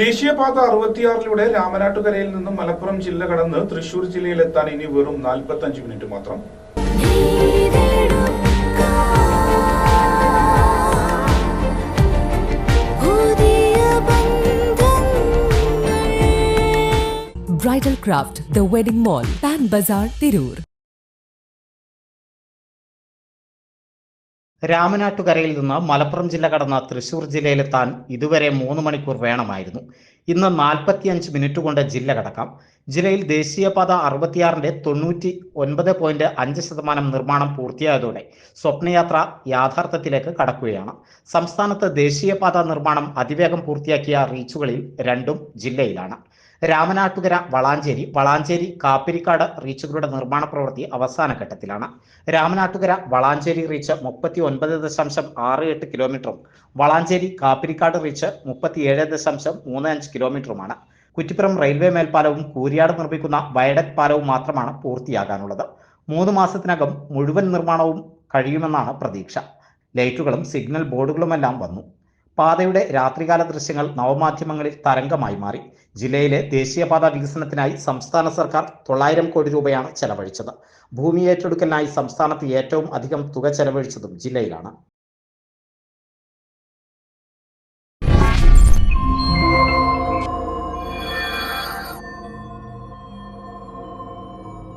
ദേശീയപാത അറുപത്തിയാറിലൂടെ രാമനാട്ടുകരയിൽ നിന്നും മലപ്പുറം ജില്ല കടന്ന് തൃശൂർ ജില്ലയിലെത്താൻ ഇനി വെറും 45 മിനിറ്റ് മാത്രം. Bridal craft the wedding mall Pan Bazaar Tirur. രാമനാട്ടുകരയിൽ നിന്ന് മലപ്പുറം ജില്ല കടന്ന തൃശൂർ ജില്ലയിലെത്താൻ ഇതുവരെ മൂന്ന് മണിക്കൂർ വേണമായിരുന്നു. ഇന്ന് നാൽപ്പത്തിയഞ്ച് മിനിറ്റ് കൊണ്ട് ജില്ല കടക്കാം. ജില്ലയിൽ ദേശീയപാത അറുപത്തിയാറിന്റെ തൊണ്ണൂറ്റി ഒൻപത് പോയിന്റ് അഞ്ച് ശതമാനം നിർമ്മാണം പൂർത്തിയായതോടെ സ്വപ്നയാത്ര യാഥാർത്ഥ്യത്തിലേക്ക് കടക്കുകയാണ്. സംസ്ഥാനത്ത് ദേശീയപാത നിർമ്മാണം അതിവേഗം പൂർത്തിയാക്കിയ റീച്ചുകളിൽ രണ്ടും ജില്ലയിലാണ്. രാമനാട്ടുകര വളാഞ്ചേരി വളാഞ്ചേരി കാപ്പിരിക്കാട് റീച്ചുകളുടെ നിർമ്മാണ പ്രവൃത്തി അവസാന ഘട്ടത്തിലാണ്. രാമനാട്ടുകര വളാഞ്ചേരി റീച്ച് മുപ്പത്തി ഒൻപത് ദശാംശം ആറ് എട്ട് കിലോമീറ്ററും വളാഞ്ചേരി കാപ്പിരിക്കാട് റീച്ച് മുപ്പത്തിയേഴ് ദശാംശം മൂന്ന് അഞ്ച് കിലോമീറ്ററുമാണ്. കുറ്റിപ്പുറം റെയിൽവേ മേൽപ്പാലവും കൂരിയാട് നിർമ്മിക്കുന്ന വയഡക് പാലവും മാത്രമാണ് പൂർത്തിയാകാനുള്ളത്. മൂന്ന് മാസത്തിനകം മുഴുവൻ നിർമ്മാണവും കഴിയുമെന്നാണ് പ്രതീക്ഷ. ലൈറ്റുകളും സിഗ്നൽ ബോർഡുകളുമെല്ലാം വന്നു. പാതയുടെ രാത്രികാല ദൃശ്യങ്ങൾ നവമാധ്യമങ്ങളിൽ തരംഗമായി മാറി. ജില്ലയിലെ ദേശീയപാത വികസനത്തിനായി സംസ്ഥാന സർക്കാർ തൊള്ളായിരം കോടി രൂപയാണ് ചെലവഴിച്ചത്. ഭൂമി ഏറ്റെടുക്കലിനായി സംസ്ഥാനത്ത് ഏറ്റവും അധികം തുക ചെലവഴിച്ചതും ജില്ലയിലാണ്.